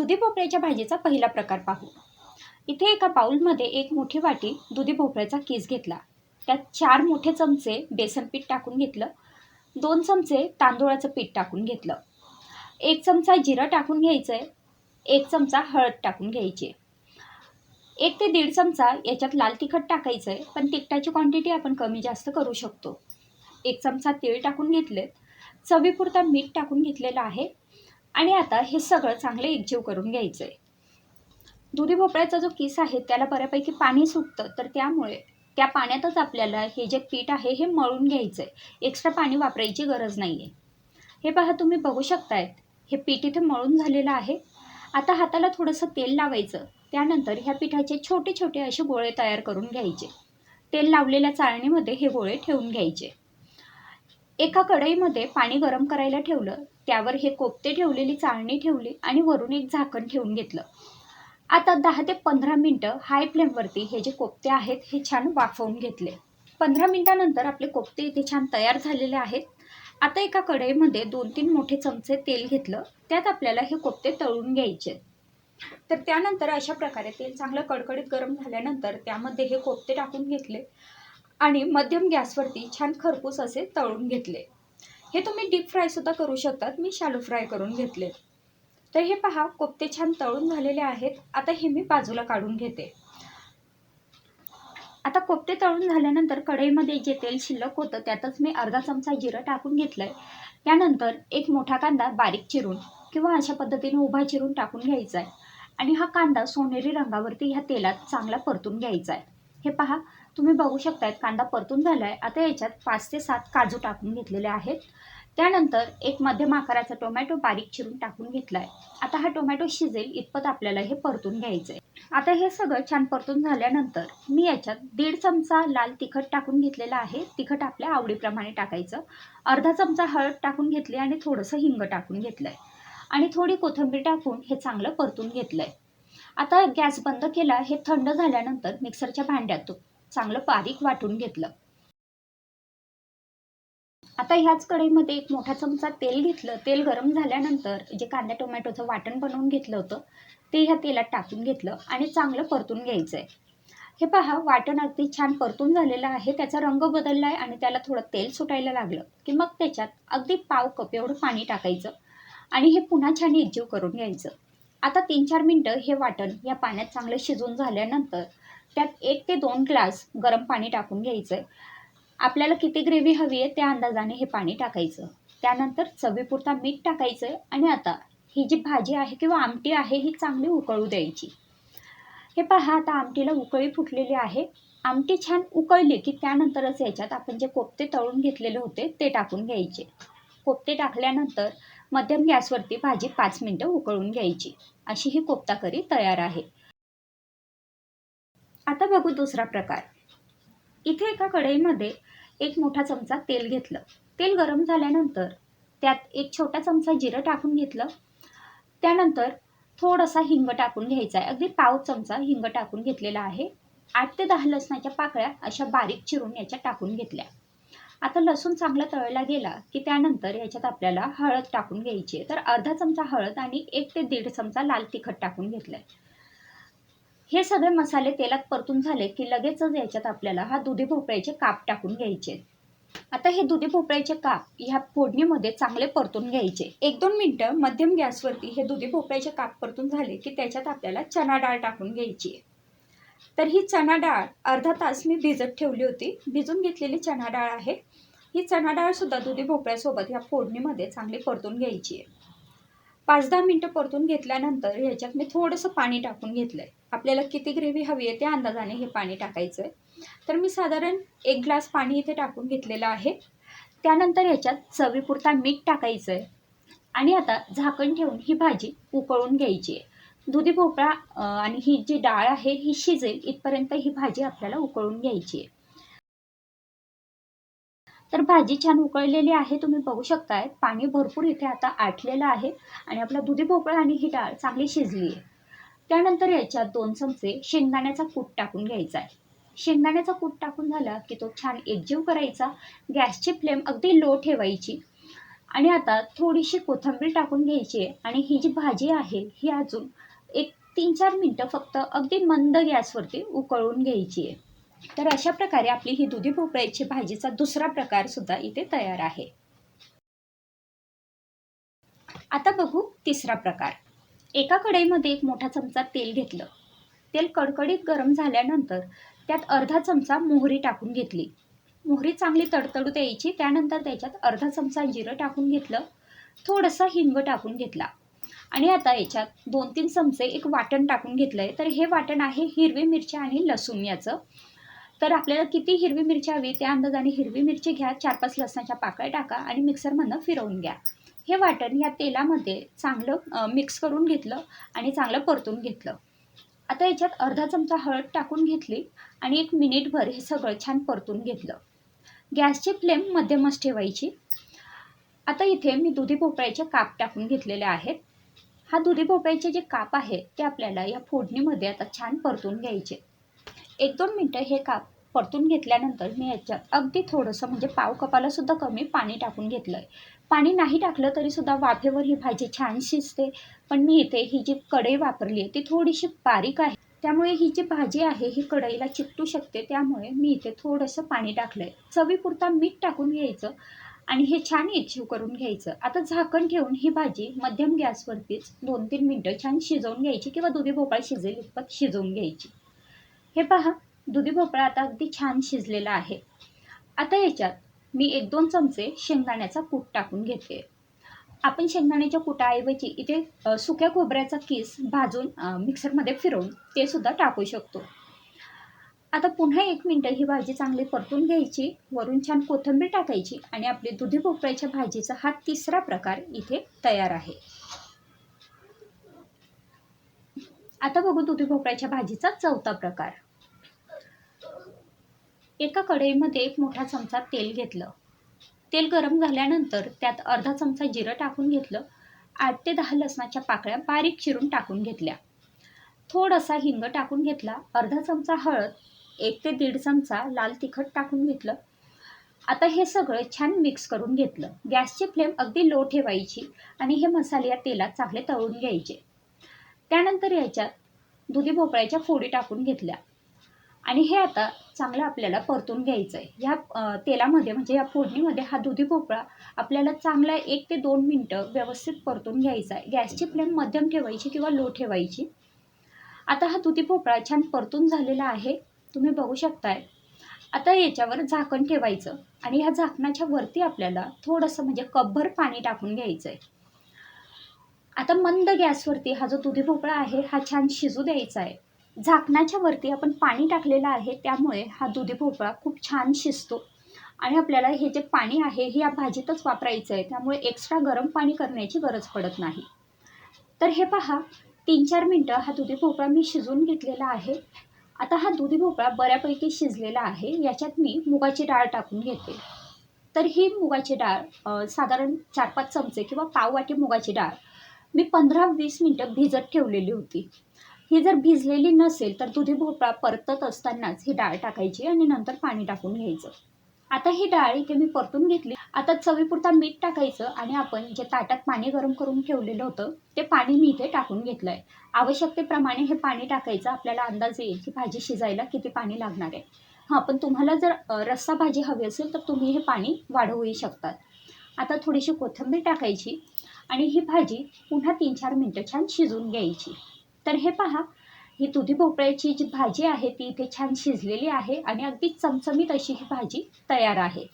दुधी भोपळ्याच्या भाजीचा पहिला प्रकार पाहू. इथे एका बाउलमध्ये एक मोठी वाटी दुधी भोपळ्याचा किस घेतला. त्यात चार मोठे चमचे बेसन पीठ टाकून घेतलं. दोन चमचे तांदूळाचं पीठ टाकून घेतलं. एक चमचा जिरं टाकून घ्यायचं आहे एक चमचा हळद टाकून घ्यायची. एक ते दीड चमचा याच्यात लाल तिखट टाकायचं आहे पण तिखटाची क्वांटिटी आपण कमी जास्त करू शकतो. एक चमचा तीळ टाकून घेतलेत. चवीपुरता मीठ टाकून घेतलेलं आहे. आणि आता हे सगळं चांगलं एकजीव करून घ्यायचं आहे दुधी भोपळ्याचा जो किस आहे त्याला बऱ्यापैकी पाणी सुटतं. तर त्यामुळे त्या पाण्यातच आपल्याला हे जे पीठ आहे हे मळून घ्यायचं आहे एक्स्ट्रा पाणी वापरायची गरज नाही आहे हे पहा तुम्ही बघू शकतायत हे पीठ इथे मळून झालेलं आहे. आता हाताला थोडंसं तेल लावायचं. त्यानंतर ह्या पिठाचे छोटे छोटे असे गोळे तयार करून घ्यायचे. तेल लावलेल्या चाळणीमध्ये हे गोळे ठेवून घ्यायचे. एका कढईमध्ये पाणी गरम करायला ठेवलं त्यावर हे कोपते ठेवलेली चाळणी ठेवली आणि वरून एक झाकण ठेवून घेतलं. आता दहा ते पंधरा मिनटं हाय फ्लेमवरती हे जे कोपते आहेत हे छान वाफवून घेतले. पंधरा मिनटानंतर आपले कोपते इथे छान तयार झालेले आहेत. आता एका कढईमध्ये दोन तीन मोठे चमचे तेल घेतलं त्यात आपल्याला हे कोपते तळून घ्यायचे. तर त्यानंतर अशा प्रकारे तेल चांगलं कडकडीत गरम झाल्यानंतर त्यामध्ये हे कोपते टाकून घेतले. आणि मध्यम गॅसवरती छान खरपूस असे तळून घेतले. हे तुम्ही डीप फ्रायसुद्धा करू शकतात. मी शालो फ्राय करून घेतले. तर हे पहा कोफ्ते छान तळून झालेले आहेत. आता हे मी बाजूला काढून घेते. आता कोफ्ते तळून झाल्यानंतर कढईमध्ये जे तेल शिल्लक होतं त्यातच मी अर्धा चमचा जिरं टाकून घेतलं आहे त्यानंतर एक मोठा कांदा बारीक चिरून किंवा अशा पद्धतीने उभा चिरून टाकून घ्यायचा आहे आणि हा कांदा सोनेरी रंगावरती ह्या तेलात चांगला परतून घ्यायचा आहे हे पहा तुम्ही बघू शकतायत कांदा परतून झाला आहे आता याच्यात पाच ते सात काजू टाकून घेतलेले आहेत. त्यानंतर एक मध्यम आकाराचा टोमॅटो बारीक चिरून टाकून घेतला आहे आता हा टोमॅटो शिजेल इतपत आपल्याला हे परतून घ्यायचं आहे आता हे सगळं छान परतून झाल्यानंतर मी याच्यात दीड चमचा लाल तिखट टाकून घेतलेला आहे. तिखट आपल्या आवडीप्रमाणे टाकायचं. अर्धा चमचा हळद टाकून घेतली आणि थोडंसं हिंग टाकून घेतलं आहे आणि थोडी कोथिंबीर टाकून हे चांगलं परतून घेतलं आहे आता गॅस बंद केला हे थंड झाल्यानंतर मिक्सरच्या भांड्यात चांगलं बारीक वाटून घेतलं. आता ह्याच कढईमध्ये एक मोठा चमचा तेल घेतलं. तेल गरम झाल्यानंतर जे कांदा टोमॅटोचं वाटण बनवून घेतलं होतं ते ह्या तेलात टाकून घेतलं आणि चांगलं परतून घ्यायचं आहे हे पहा वाटण अगदी छान परतून झालेलं आहे. त्याचा रंग बदलला आहे आणि त्याला थोडं तेल सुटायला लागलं की मग त्याच्यात अगदी पाव कप एवढं पाणी टाकायचं आणि हे पुन्हा छान एकजीव करून घ्यायचं. आता तीन चार मिनटं हे वाटण या पाण्यात चांगलं शिजून झाल्यानंतर त्यात एक ते दोन ग्लास गरम पाणी टाकून घ्यायचं आहे आपल्याला किती ग्रेव्ही हवी आहे त्या अंदाजाने हे पाणी टाकायचं. त्यानंतर चवीपुरता मीठ टाकायचं आहे आणि आता ही जी भाजी आहे किंवा आमटी आहे ही चांगली उकळू द्यायची. हे पहा आता आमटीला उकळी फुटलेली आहे. आमटी छान उकळली की त्यानंतरच याच्यात आपण जे कोफ्ते तळून घेतलेले होते ते टाकून घ्यायचे. कोफ्ते टाकल्यानंतर मध्यम गॅसवरती भाजी पाच मिनटं उकळून घ्यायची. अशी ही कोफ्ता करी तयार आहे. आता बघू दुसरा प्रकार. इथे एका कढईमध्ये एक मोठा चमचा तेल घेतलं. तेल गरम झाल्यानंतर त्यात एक छोटा चमचा जिरं टाकून घेतलं. त्यानंतर थोडासा हिंग टाकून घ्यायचा आहे. अगदी पाव चमचा हिंग टाकून घेतलेला आहे. आठ ते दहा लसणाच्या पाकळ्या अशा बारीक चिरून याच्या टाकून घेतल्या. आता लसूण चांगला तळला गेला की त्यानंतर याच्यात आपल्याला हळद टाकून घ्यायची आहे. तर अर्धा चमचा हळद आणि एक ते दीड चमचा लाल तिखट टाकून घेतलं आहे हे सगळे मसाले तेलात परतून झाले की लगेचच याच्यात आपल्याला हा दुधी भोपळ्याचे काप टाकून घ्यायचे. आता हे दुधी भोपळ्याचे काप ह्या फोडणीमध्ये चांगले परतून घ्यायचे. एक दोन मिनटं मध्यम गॅसवरती हे दुधी भोपळ्याचे काप परतून झाले की त्याच्यात आपल्याला चना डाळ टाकून घ्यायची. आहे तर ही चना डाळ अर्धा तास मी भिजत ठेवली होती. भिजून घेतलेली चना डाळ आहे. ही चना डाळ सुद्धा दुधी भोपळ्यासोबत ह्या फोडणीमध्ये चांगली परतून घ्यायची. आहे पाच दहा मिनटं परतून घेतल्यानंतर ह्याच्यात मी थोडंसं पाणी टाकून घेतलं आहे आपल्याला किती ग्रेव्ही हवी आहे त्या अंदाजाने हे पाणी टाकायचं आहे तर मी साधारण एक ग्लास पाणी इथे टाकून घेतलेलं आहे. त्यानंतर ह्याच्यात चवीपुरता मीठ टाकायचं आहे आणि आता झाकण ठेवून ही भाजी उकळून घ्यायची आहे. दुधी भोपळा आणि ही जी डाळ आहे ही शिजेल इथपर्यंत ही भाजी आपल्याला उकळून घ्यायची आहे. तर भाजी छान उकळलेली आहे तुम्ही बघू शकताय. पाणी भरपूर इथे आता आटलेलं आहे. आणि आपला दुधी भोपळा आणि ही डाळ चांगली शिजली आहे. त्यानंतर याच्यात दोन चमचे शेंगदाण्याचा कूट टाकून घ्यायचा आहे. शेंगदाण्याचा कूट टाकून झाला की तो छान एकजीव करायचा. गॅसची फ्लेम अगदी लो ठेवायची. आणि आता थोडीशी कोथिंबीर टाकून घ्यायची आहे. आणि ही जी भाजी आहे ही अजून एक तीन चार मिनटं फक्त अगदी मंद गॅसवरती उकळून घ्यायची आहे. तर अशा प्रकारे आपली ही दुधी भोपळ्याची भाजीचा दुसरा प्रकार सुद्धा इथे तयार आहे. आता बघू तिसरा प्रकार. एका कढईमध्ये एक मोठा चमचा तेल घेतलं. तेल कडकडीत गरम झाल्यानंतर त्यात अर्धा चमचा मोहरी टाकून घेतली. मोहरी चांगली तडतडू द्यायची त्यानंतर त्याच्यात अर्धा चमचा जिरं टाकून घेतलं. थोडंसं हिंग टाकून घेतला. आणि आता याच्यात दोन तीन चमचे एक वाटण टाकून घेतलं आहे तर हे वाटण आहे हिरवी मिरची आणि लसूण याचं. तर आपल्याला किती हिरवी मिरची हवी त्या अंदाजाने हिरवी मिरची घ्या चार पाच लसणाच्या पाकळ्या टाका आणि मिक्सरमधनं फिरवून घ्या. हे वाटण या तेलामध्ये चांगलं मिक्स करून घेतलं आणि चांगलं परतून घेतलं. आता याच्यात अर्धा चमचा हळद टाकून घेतली आणि एक मिनिटभर हे सगळं छान परतून घेतलं. गॅसची फ्लेम मध्यमच ठेवायची. आता इथे मी दुधी भोपळ्याचे काप टाकून घेतलेले आहेत. हा दुधी भोपळ्याचे जे काप आहे ते आपल्याला या फोडणीमध्ये आता छान परतून घ्यायचे. एक दोन मिनटं हे काप परतून घेतल्यानंतर मी याच्यात अगदी थोडंसं म्हणजे पाव कपालासुद्धा कमी पाणी टाकून घेतलं आहे पाणी नाही टाकलं तरी सुद्धा वाफेवर ही भाजी छान शिजते. पण मी इथे ही जी कढई वापरली आहे ती थोडीशी बारीक आहे. त्यामुळे ही जी भाजी आहे ही कढईला चिकटू शकते. त्यामुळे मी इथे थोडंसं पाणी टाकलं आहे चवीपुरता मीठ टाकून घ्यायचं आणि हे छान इच्छू करून घ्यायचं. आता झाकण ठेवून ही भाजी मध्यम गॅसवरतीच दोन तीन मिनटं छान शिजवून घ्यायची किंवा दुधी भोपळा शिजेल इतपत शिजवून घ्यायची. हे पहा दुधी भोपळा आता अगदी छान शिजलेला आहे. आता याच्यात मी एक दोन चमचे शेंगदाण्याचा कूट टाकून घेते. आपण शेंगदाण्याच्या कुटाऐवजी इथे सुक्या खोबऱ्याचा किस भाजून मिक्सरमध्ये फिरवून ते सुद्धा टाकू शकतो. आता पुन्हा एक मिनटं ही भाजी चांगली परतून घ्यायची वरून छान कोथिंबीर टाकायची आणि आपली दुधी भोपळ्याच्या भाजीचा हा तिसरा प्रकार इथे तयार आहे. आता बघू दुधी भोपळ्याच्या भाजीचा चौथा प्रकार. एका कढईमध्ये एक मोठा चमचा तेल घेतलं. तेल गरम झाल्यानंतर त्यात अर्धा चमचा जिरं टाकून घेतलं. आठ ते दहा लसणाच्या पाकळ्या बारीक चिरून टाकून घेतल्या. थोडासा हिंग टाकून घेतला. अर्धा चमचा हळद एक ते दीड चमचा लाल तिखट टाकून घेतलं. आता हे सगळं छान मिक्स करून घेतलं. गॅसची फ्लेम अगदी लो ठेवायची आणि हे मसाले या तेलात चांगले तळून घ्यायचे. त्यानंतर याच्यात दुधी भोपळ्याच्या फोडी टाकून घेतल्या. आणि हे आता चांगलं आपल्याला परतून घ्यायचं आहे ह्या तेलामध्ये म्हणजे या फोडणीमध्ये हा दुधी भोपळा आपल्याला चांगला एक ते दोन मिनटं व्यवस्थित परतून घ्यायचा आहे. गॅसची फ्लेम मध्यम ठेवायची किंवा लो ठेवायची. आता हा दुधी भोपळा छान परतून झालेला आहे. तुम्ही बघू शकताय. आता याच्यावर झाकण ठेवायचं आणि ह्या झाकणाच्या वरती आपल्याला थोडंसं म्हणजे कपभर पाणी टाकून घ्यायचं आहे आता मंद गॅसवरती हा जो दुधी भोपळा आहे हा छान शिजू द्यायचा आहे. झाकणाच्या वरती आपण पाणी टाकलेलं आहे त्यामुळे हा दुधी भोपळा खूप छान शिजतो. आणि आपल्याला हे जे पाणी आहे हे या भाजीतच वापरायचं आहे त्यामुळे एक्स्ट्रा गरम पाणी करण्याची गरज पडत नाही. तर हे पहा तीन चार मिनटं हा दुधी भोपळा मी शिजवून घेतलेला आहे. आता हा दुधी भोपळा बऱ्यापैकी शिजलेला आहे याच्यात मी मुगाची डाळ टाकून घेते. तर ही मुगाची डाळ साधारण चार पाच चमचे किंवा पाव वाटी मुगाची डाळ मी पंधरा वीस मिनटं भिजत ठेवलेली होती. ही जर भिजलेली नसेल तर दुधी भोपळा परतत असतानाच ही डाळ टाकायची आणि नंतर पाणी टाकून घ्यायचं. आता ही डाळ इथे मी परतून घेतली. आता चवीपुरता मीठ टाकायचं आणि आपण जे ताटात पाणी गरम करून ठेवलेलं होतं ते पाणी मी इथे टाकून घेतलं आहे आवश्यकतेप्रमाणे हे पाणी टाकायचं आपल्याला अंदाज येईल की भाजी शिजायला किती पाणी लागणार आहे. हां पण तुम्हाला जर रस्सा भाजी हवी असेल तर तुम्ही हे पाणी वाढवूही शकतात. आता थोडीशी कोथिंबीर टाकायची आणि ही भाजी पुन्हा तीन चार मिनटं छान शिजून घ्यायची. तर हे पहा ही दुधी भोपळ्याची जी भाजी आहे ती इथे छान शिजलेली आहे आणि अगदी चमचमीत अशी ही भाजी तयार आहे.